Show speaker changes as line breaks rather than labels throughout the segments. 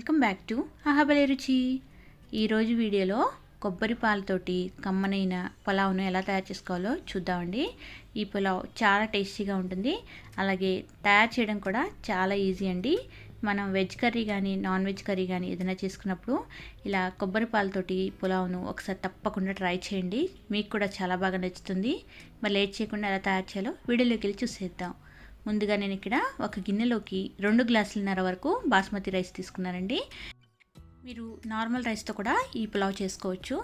Welcome back to అహబలే రుచి. ఈరోజు వీడియోలో కొబ్బరి పాలతోటి కమ్మనైన పులావ్ను ఎలా తయారు చేసుకోవాలో చూద్దామండి. ఈ పులావ్ చాలా టేస్టీగా ఉంటుంది. అలాగే తయారు చేయడం కూడా చాలా ఈజీ అండి. మనం వెజ్ కర్రీ కానీ నాన్ వెజ్ కర్రీ కానీ ఏదైనా చేసుకున్నప్పుడు ఇలా కొబ్బరి పాలతోటి పులావ్ను ఒకసారి తప్పకుండా ట్రై చేయండి. మీకు కూడా చాలా బాగా నచ్చుతుంది. మరి లేట్ చేయకుండా ఎలా తయారు చేయాలో వీడియోలోకి వెళ్ళి చూసేద్దాం. ముందుగా నేను ఇక్కడ ఒక గిన్నెలోకి రెండు గ్లాసులన్నర వరకు బాస్మతి రైస్ తీసుకున్నానండి. మీరు నార్మల్ రైస్తో కూడా ఈ పులావ్ చేసుకోవచ్చు.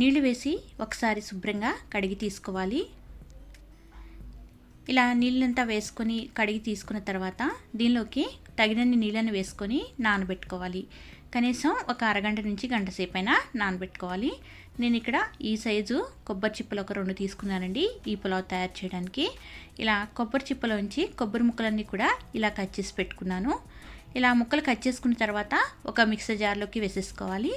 నీళ్ళు వేసి ఒకసారి శుభ్రంగా కడిగి తీసుకోవాలి. ఇలా నీళ్ళంతా వేసుకొని కడిగి తీసుకున్న తర్వాత దీనిలోకి తగినన్ని నీళ్ళని వేసుకొని నానబెట్టుకోవాలి. కనీసం ఒక అరగంట నుంచి గంట సేపు అయినా నానబెట్టుకోవాలి. నేను ఇక్కడ ఈ సైజు కొబ్బరి చిప్పలు ఒక రెండు తీసుకున్నానండి ఈ పులావ్ తయారు చేయడానికి. ఇలా కొబ్బరి చిప్పలోంచి కొబ్బరి ముక్కలన్నీ కూడా ఇలా కట్ చేసి పెట్టుకున్నాను. ఇలా ముక్కలు కట్ చేసుకున్న తర్వాత ఒక మిక్సర్ జార్లోకి వేసేసుకోవాలి.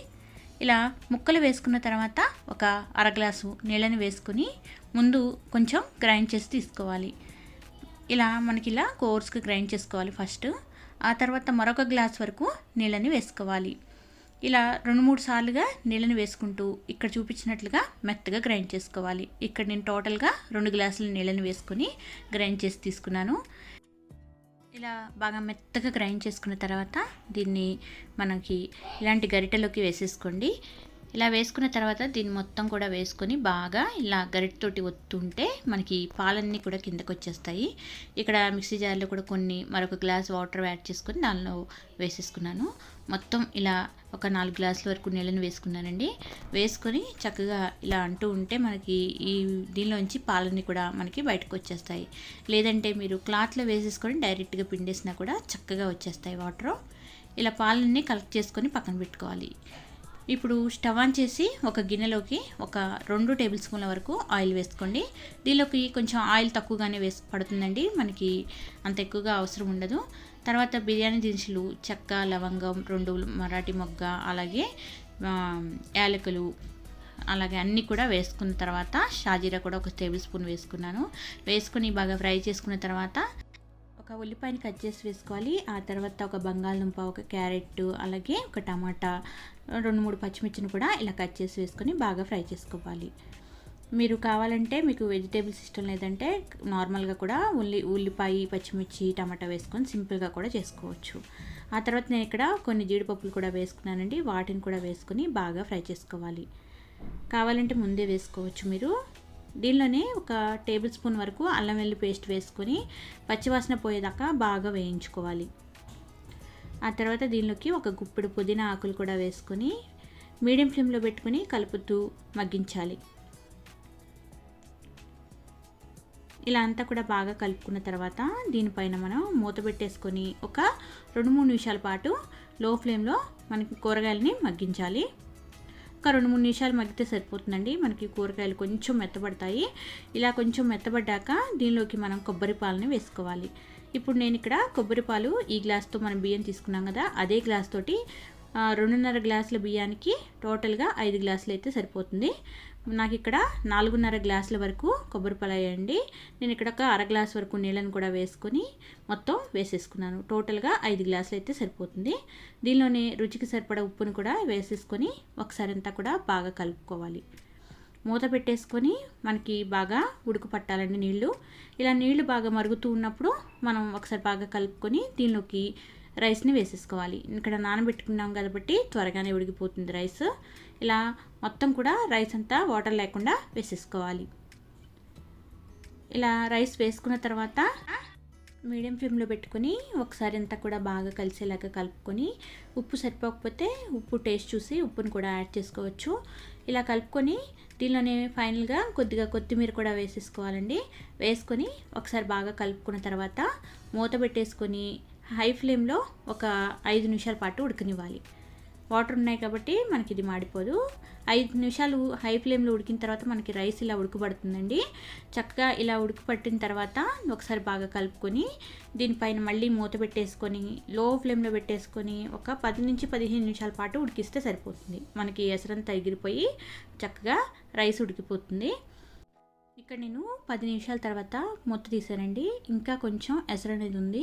ఇలా ముక్కలు వేసుకున్న తర్వాత ఒక అర గ్లాసు నీళ్ళని వేసుకుని ముందు కొంచెం గ్రైండ్ చేసి తీసుకోవాలి. ఇలా మనకి ఇలా కోర్స్కి గ్రైండ్ చేసుకోవాలి ఫస్ట్. ఆ తర్వాత మరొక గ్లాస్ వరకు నీళ్ళని వేసుకోవాలి. ఇలా రెండు మూడు సార్లుగా నీళ్ళని వేసుకుంటూ ఇక్కడ చూపించినట్లుగా మెత్తగా గ్రైండ్ చేసుకోవాలి. ఇక్కడ నేను టోటల్గా రెండు గ్లాసుల నీళ్ళని వేసుకొని గ్రైండ్ చేసి తీసుకున్నాను. ఇలా బాగా మెత్తగా గ్రైండ్ చేసుకున్న తర్వాత దీన్ని మనకి ఇలాంటి గరిటెలోకి వేసేసుకోండి. ఇలా వేసుకున్న తర్వాత దీన్ని మొత్తం కూడా వేసుకొని బాగా ఇలా గరిటతోటి ఒత్తుంటే మనకి పాలన్నీ కూడా కిందకు వచ్చేస్తాయి ఇక్కడ మిక్సీ జార్లో కూడా కొన్ని మరొక గ్లాస్ వాటర్ యాడ్ చేసుకొని దానిలో వేసేసుకున్నాను. మొత్తం ఇలా ఒక నాలుగు గ్లాసుల వరకు నీళ్ళని వేసుకున్నానండి. వేసుకొని చక్కగా ఇలా అంటూ ఉంటే మనకి ఈ దీనిలోంచి పాలన్నీ కూడా మనకి బయటకు వచ్చేస్తాయి లేదంటే మీరు క్లాత్లో వేసేసుకొని డైరెక్ట్గా పిండేసినా కూడా చక్కగా వచ్చేస్తాయి వాటర్. ఇలా పాలన్నీ కలెక్ట్ చేసుకొని పక్కన పెట్టుకోవాలి. ఇప్పుడు స్టవ్ ఆన్ చేసి ఒక గిన్నెలోకి ఒక రెండు టేబుల్ స్పూన్ల వరకు ఆయిల్ వేసుకోండి. దీనిలోకి కొంచెం ఆయిల్ తక్కువగానే వేసి పడుతుందండి. మనకి అంత ఎక్కువగా అవసరం ఉండదు. తర్వాత బిర్యానీ దినుసులు చెక్క లవంగం రెండు మరాఠీ మొగ్గ అలాగే యాలకులు అలాగే అన్నీ కూడా వేసుకున్న తర్వాత షాజీరా కూడా ఒక టేబుల్ స్పూన్ వేసుకున్నాను. వేసుకుని బాగా ఫ్రై చేసుకున్న తర్వాత ఒక ఉల్లిపాయని కట్ చేసి వేసుకోవాలి. ఆ తర్వాత ఒక బంగాళదుంప ఒక క్యారెట్ అలాగే ఒక టమాటా రెండు మూడు పచ్చిమిర్చిని కూడా ఇలా కట్ చేసి వేసుకొని బాగా ఫ్రై చేసుకోవాలి. మీరు కావాలంటే మీకు వెజిటేబుల్స్ ఇష్టం లేదంటే నార్మల్గా కూడా ఉల్లి ఉల్లిపాయ పచ్చిమిర్చి టమాటా వేసుకొని సింపుల్గా కూడా చేసుకోవచ్చు. ఆ తర్వాత నేను ఇక్కడ కొన్ని జీడిపప్పులు కూడా వేసుకున్నానండి. వాటిని కూడా వేసుకొని బాగా ఫ్రై చేసుకోవాలి. కావాలంటే ముందే వేసుకోవచ్చు మీరు. దీనిలోనే ఒక టేబుల్ స్పూన్ వరకు అల్లం వెల్లి పేస్ట్ వేసుకొని పచ్చివాసన పోయేదాకా బాగా వేయించుకోవాలి. ఆ తర్వాత దీనిలోకి ఒక గుప్పెడు పుదీనా ఆకులు కూడా వేసుకొని మీడియం ఫ్లేమ్లో పెట్టుకొని కలుపుతూ మగ్గించాలి. ఇలా అంతా కూడా బాగా కలుపుకున్న తర్వాత దీనిపైన మనం మూత పెట్టేసుకొని ఒక రెండు మూడు నిమిషాల పాటు లో ఫ్లేమ్లో మనకి కూరగాయలని మగ్గించాలి. ఒక రెండు మూడు నిమిషాలు మగ్గితే సరిపోతుందండి. మనకి కూరగాయలు కొంచెం మెత్తబడతాయి. ఇలా కొంచెం మెత్తబడ్డాక దీనిలోకి మనం కొబ్బరి పాలని వేసుకోవాలి. ఇప్పుడు నేను ఇక్కడ కొబ్బరి పాలు ఈ గ్లాస్తో మనం బియ్యం తీసుకున్నాం కదా అదే గ్లాస్ తోటి రెండున్నర గ్లాసుల బియ్యానికి టోటల్గా ఐదు గ్లాసులు అయితే సరిపోతుంది. నాకు ఇక్కడ నాలుగున్నర గ్లాసుల వరకు కొబ్బరి పాలు నేను ఇక్కడ ఒక అర గ్లాస్ వరకు నీళ్ళని కూడా వేసుకొని మొత్తం వేసేసుకున్నాను. టోటల్గా ఐదు గ్లాసులు అయితే సరిపోతుంది. దీనిలోనే రుచికి సరిపడ ఉప్పును కూడా వేసేసుకొని ఒకసారి అంతా కూడా బాగా కలుపుకోవాలి. మూత పెట్టేసుకొని మనకి బాగా ఉడుకు పట్టాలండి నీళ్ళు. ఇలా నీళ్ళు బాగా మరుగుతూ ఉన్నప్పుడు మనం ఒకసారి బాగా కలుపుకొని దీనిలోకి రైస్ని వేసేసుకోవాలి. ఇక్కడ నానబెట్టుకున్నాం కాబట్టి త్వరగానే ఉడికిపోతుంది రైస్. ఇలా మొత్తం కూడా రైస్ అంతా వాటర్ లేకుండా వేసేసుకోవాలి. ఇలా రైస్ వేసుకున్న తర్వాత మీడియం ఫ్లేమ్లో పెట్టుకొని ఒకసారి అంతా కూడా బాగా కలిసేలాగా కలుపుకొని ఉప్పు సరిపోకపోతే ఉప్పు టేస్ట్ చూసి ఉప్పుని కూడా యాడ్ చేసుకోవచ్చు. ఇలా కలుపుకొని దీనిలోనే ఫైనల్గా కొద్దిగా కొత్తిమీర కూడా వేసేసుకోవాలండి. వేసుకొని ఒకసారి బాగా కలుపుకున్న తర్వాత మూత పెట్టేసుకొని హై ఫ్లేమ్లో ఒక ఐదు నిమిషాల పాటు ఉడకనివ్వాలి. వాటర్ ఉన్నాయి కాబట్టి మనకి ఇది మాడిపోదు. ఐదు నిమిషాలు హై ఫ్లేమ్లో ఉడికిన తర్వాత మనకి రైస్ ఇలా ఉడకబడుతుందండి. చక్కగా ఇలా ఉడకపట్టిన తర్వాత ఒకసారి బాగా కలుపుకొని దీనిపైన మళ్ళీ మూత పెట్టేసుకొని లో ఫ్లేమ్లో పెట్టేసుకొని ఒక పది నుంచి పదిహేను నిమిషాల పాటు ఉడికిస్తే సరిపోతుంది. మనకి ఎసరంతా ఎగిరిపోయి చక్కగా రైస్ ఉడికిపోతుంది. ఇక్కడ నేను పది నిమిషాల తర్వాత మూత తీసానండి. ఇంకా కొంచెం ఎసరు అనేది ఉంది.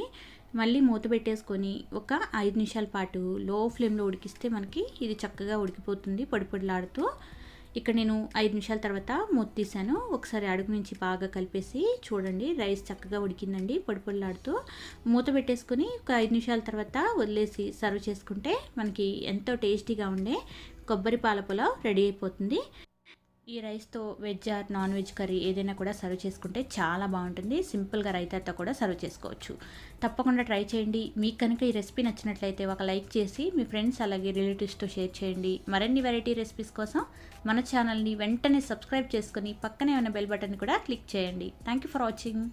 మళ్ళీ మూత పెట్టేసుకొని ఒక ఐదు నిమిషాల పాటు లో ఫ్లేమ్లో ఉడికిస్తే మనకి ఇది చక్కగా ఉడికిపోతుంది పొడి పొడిలాడుతూ. ఇక్కడ నేను ఐదు నిమిషాల తర్వాత మూత తీసాను. ఒకసారి అడుగు నుంచి బాగా కలిపేసి చూడండి రైస్ చక్కగా ఉడికిందండి పొడి పొడిలాడుతూ. మూత పెట్టేసుకొని ఒక ఐదు నిమిషాల తర్వాత వదిలేసి సర్వ్ చేసుకుంటే మనకి ఎంతో టేస్టీగా ఉండే కొబ్బరి పాల రెడీ అయిపోతుంది. ఈ రైస్తో veg or non veg curry ఏదైనా కూడా సర్వ్ చేసుకుంటే చాలా బాగుంటుంది. సింపుల్గా రైతాతో కూడా సర్వ్ చేసుకోవచ్చు. తప్పకుండా ట్రై చేయండి. మీకు కనుక ఈ రెసిపీ నచ్చినట్లయితే ఒక లైక్ చేసి మీ ఫ్రెండ్స్ అలాగే రిలేటివ్స్తో షేర్ చేయండి. మరిన్ని వెరైటీ రెసిపీస్ కోసం మన ఛానల్ని వెంటనే సబ్స్క్రైబ్ చేసుకొని పక్కనే ఉన్న బెల్ బటన్ కూడా క్లిక్ చేయండి. Thank you for watching.